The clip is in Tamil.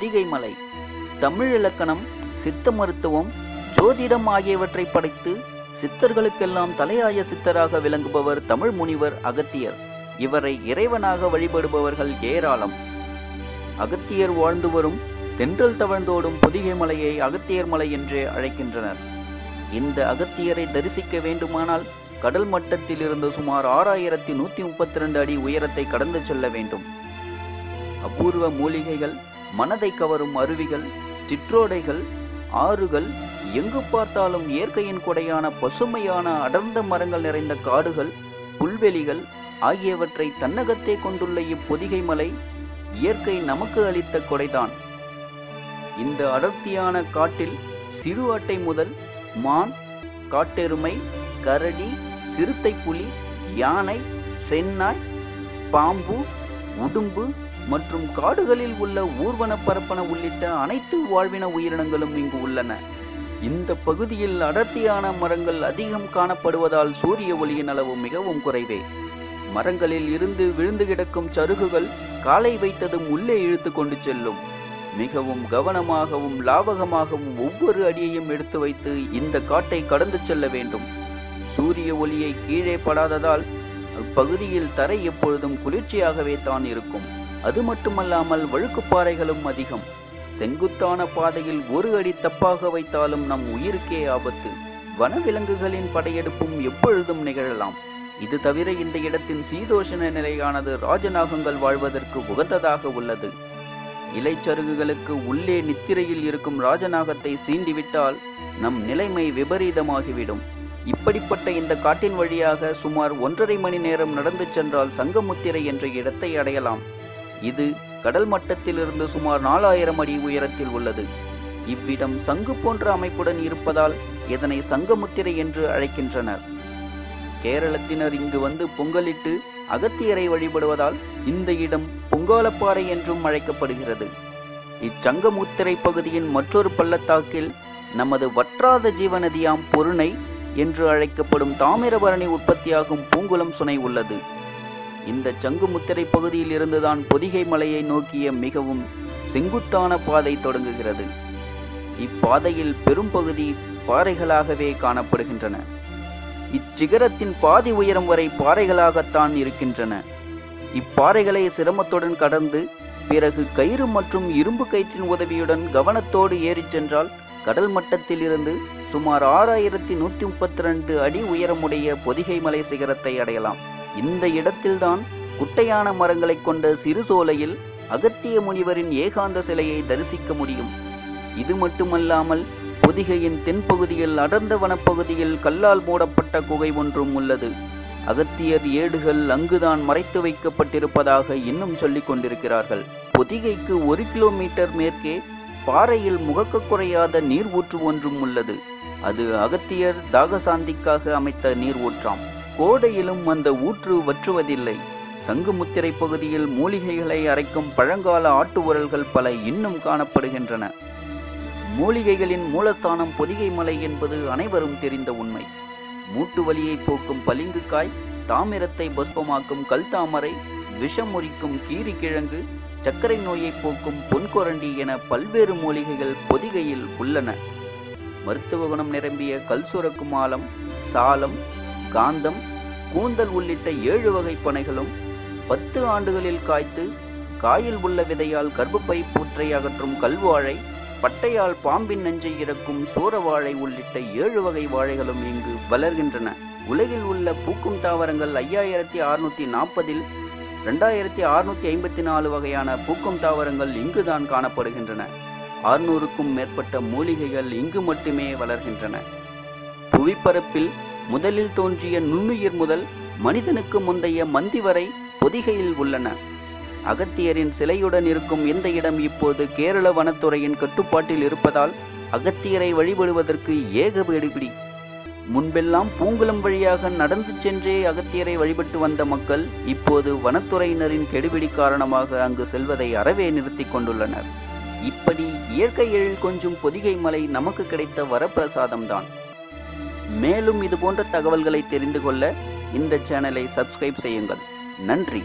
பொதிகை மலை தமிழ் இலக்கணம் சித்த மருத்துவம் ஜோதிடம் ஆகியவற்றை படைத்து சித்தர்களுக்கெல்லாம் தலையாய சித்தராக விளங்குபவர் தமிழ் முனிவர் அகத்தியர். இவரை இறைவனாக வழிபடுபவர்கள் ஏராளம். அகத்தியர் வாழ்ந்து வரும் தென்றல் தவழ்ந்தோடும் பொதிகை மலையை அகத்தியர் மலை என்றே அழைக்கின்றனர். இந்த அகத்தியரை தரிசிக்க வேண்டுமானால் கடல் மட்டத்தில் இருந்து சுமார் ஆறாயிரத்தி நூத்தி முப்பத்தி ரெண்டு அடி உயரத்தை கடந்து செல்ல வேண்டும். அபூர்வ மூலிகைகள் மனதை கவரும் அருவிகள் சிற்றோடைகள் ஆறுகள் எங்கு பார்த்தாலும் இயற்கையின் கொடையான பசுமையான அடர்ந்த மரங்கள் நிறைந்த காடுகள் புல்வெளிகள் ஆகியவற்றை தன்னகத்தே கொண்டுள்ள இப்பொதிகை மலை இயற்கை நமக்கு அளித்த கொடைதான். இந்த அடர்த்தியான காட்டில் சிறு அட்டை முதல் மான் காட்டெருமை கரடி சிறுத்தை புலி யானை சென்னாய் பாம்பு உடும்பு மற்றும் காடுகளில் உள்ள ஊர்வன பரப்பன உள்ளிட்ட அனைத்து வாழ்வின உயிரினங்களும் இங்கு உள்ளன. இந்த பகுதியில் அடர்த்தியான மரங்கள் அதிகம் காணப்படுவதால் சூரிய ஒளியின் அளவு மிகவும் குறைவே. மரங்களில் இருந்து விழுந்து கிடக்கும் சருகுகள் காலை வைத்ததும் உள்ளே இழுத்து கொண்டு செல்லும். மிகவும் கவனமாகவும் லாவகமாகவும் ஒவ்வொரு அடியையும் எடுத்து வைத்து இந்த காட்டை கடந்து செல்ல வேண்டும். சூரிய ஒளியை கீழே படாததால் அப்பகுதியில் தரை எப்பொழுதும் குளிர்ச்சியாகவே தான் இருக்கும். அது மட்டுமல்லாமல் வழுக்குப்பாறைகளும் அதிகம். செங்குத்தான பாதையில் ஒரு அடி தப்பாக வைத்தாலும் நம் உயிருக்கே ஆபத்து. வனவிலங்குகளின் படையெடுப்பும் எப்பொழுதும் நிகழலாம். இது தவிர இந்த இடத்தின் சீதோஷண நிலையானது ராஜநாகங்கள் வாழ்வதற்கு உகந்ததாக உள்ளது. இலைச்சருகுகளுக்கு உள்ளே நித்திரையில் இருக்கும் ராஜநாகத்தை சீண்டிவிட்டால் நம் நிலைமை விபரீதமாகிவிடும். இப்படிப்பட்ட இந்த காட்டின் வழியாக சுமார் ஒன்றரை மணி நேரம் நடந்து சென்றால் சங்கமுத்திரை என்ற இடத்தை அடையலாம். இது கடல் மட்டத்திலிருந்து சுமார் நாலாயிரம் அடி உயரத்தில் உள்ளது. இவ்விடம் சங்கு போன்ற அமைப்புடன் இருப்பதால் இதனை சங்கமுத்திரை என்று அழைக்கின்றனர். கேரளத்தினர் இங்கு வந்து பொங்கலிட்டு அகத்தியரை வழிபடுவதால் இந்த இடம் பொங்காலப்பாறை என்றும் அழைக்கப்படுகிறது. இச்சங்கமுத்திரை பகுதியின் மற்றொரு பள்ளத்தாக்கில் நமது வற்றாத ஜீவநதியாம் பொருணை என்று அழைக்கப்படும் தாமிரபரணி உற்பத்தியாகும் பூங்குளம் சுனை உள்ளது. இந்த சங்குமுத்திரை பகுதியில் இருந்துதான் பொதிகை மலையை நோக்கிய மிகவும் செங்குத்தான பாதை தொடங்குகிறது. இப்பாதையில் பெரும்பகுதி பாறைகளாகவே காணப்படுகின்றன. இச்சிகரத்தின் பாதி உயரம் வரை பாறைகளாகத்தான் இருக்கின்றன. இப்பாறைகளை சிரமத்துடன் கடந்து பிறகு கயிறு மற்றும் இரும்பு கயிற்றின் உதவியுடன் கவனத்தோடு ஏறிச் சென்றால் கடல் மட்டத்தில் இருந்து சுமார் ஆறாயிரத்தி நூற்றி முப்பத்தி ரெண்டு அடி உயரமுடைய பொதிகை மலை சிகரத்தை அடையலாம். இந்த இடத்தில்தான் குட்டையான மரங்களைக் கொண்ட சிறு சோலையில் அகத்திய முனிவரின் ஏகாந்த சிலையை தரிசிக்க முடியும். இது மட்டுமல்லாமல் பொதிகையின் தென்பகுதியில் அடர்ந்த வனப்பகுதியில் கல்லால் மூடப்பட்ட குகை ஒன்றும் உள்ளது. அகத்தியர் ஏடுகள் அங்குதான் மறைத்து வைக்கப்பட்டிருப்பதாக இன்னும் சொல்லிக் கொண்டிருக்கிறார்கள். பொதிகைக்கு ஒரு கிலோமீட்டர் மேற்கே பாறையில் முகக்க குறையாத நீர் ஊற்று ஒன்றும் உள்ளது. அது அகத்தியர் தாகசாந்திக்காக அமைத்த நீர் ஊற்றாம் கோடையிலும் அந்த ஊற்று வற்றுவதில்லை. சங்குமுத்திரை பகுதியில் மூலிகைகளை அரைக்கும் பழங்கால ஆட்டு உரல்கள் பல இன்னும் காணப்படுகின்றன. மூலிகைகளின் மூலத்தானம் பொதிகை மலை என்பது அனைவரும் தெரிந்த உண்மை. மூட்டு வலியை போக்கும் பளிங்குக்காய் தாமிரத்தை பஸ்பமாக்கும் கல் தாமரை விஷம் முறிக்கும் கீரிக்கிழங்கு சர்க்கரை நோயை போக்கும் பொன்கொரண்டி என பல்வேறு மூலிகைகள் பொதிகையில் உள்ளன. மருத்துவ குணம் நிரம்பிய கல் சுரக்கும் ஆலம் சாலம் காந்தம் கூந்தல் உள்ளிட்ட ஏழு வகை பனைகளும் பத்து ஆண்டுகளில் காய்த்து காயில் உள்ள விதையால் கர்ப்பப்பை பூற்றை அகற்றும் கல்வாழை பட்டையால் பாம்பின் நெஞ்சை இறக்கும் சூறவாழை உள்ளிட்ட ஏழு வகை வாழைகளும் இங்கு வளர்கின்றன. உலகில் உள்ள பூக்கும் தாவரங்கள் ஐயாயிரத்தி அறுநூத்தி நாற்பதில் ரெண்டாயிரத்தி அறுநூத்தி ஐம்பத்தி நாலு வகையான பூக்கும் தாவரங்கள் இங்குதான் காணப்படுகின்றன. அறுநூறுக்கும் மேற்பட்ட மூலிகைகள் இங்கு மட்டுமே வளர்கின்றன. புவிப்பரப்பில் முதலில் தோன்றிய நுண்ணுயிர் முதல் மனிதனுக்கு முந்தைய மந்தி வரை பொதிகையில் உள்ளன. அகத்தியரின் சிலையுடன் இருக்கும் இந்த இடம் இப்போது கேரள வனத்துறையின் கட்டுப்பாட்டில் இருப்பதால் அகத்தியரை வழிபடுவதற்கு ஏக வெடிபிடி. முன்பெல்லாம் பூங்குளம் வழியாக நடந்து சென்றே அகத்தியரை வழிபட்டு வந்த மக்கள் இப்போது வனத்துறையினரின் கெடுபிடி காரணமாக அங்கு செல்வதை அறவே நிறுத்தி கொண்டுள்ளனர். இப்படி இயற்கை எழில் கொஞ்சம் பொதிகை மலை நமக்கு கிடைத்த வரப்பிரசாதம்தான். மேலும் இது போன்ற தகவல்களை தெரிந்து கொள்ள இந்த சேனலை சப்ஸ்கிரைப் செய்யுங்கள். நன்றி.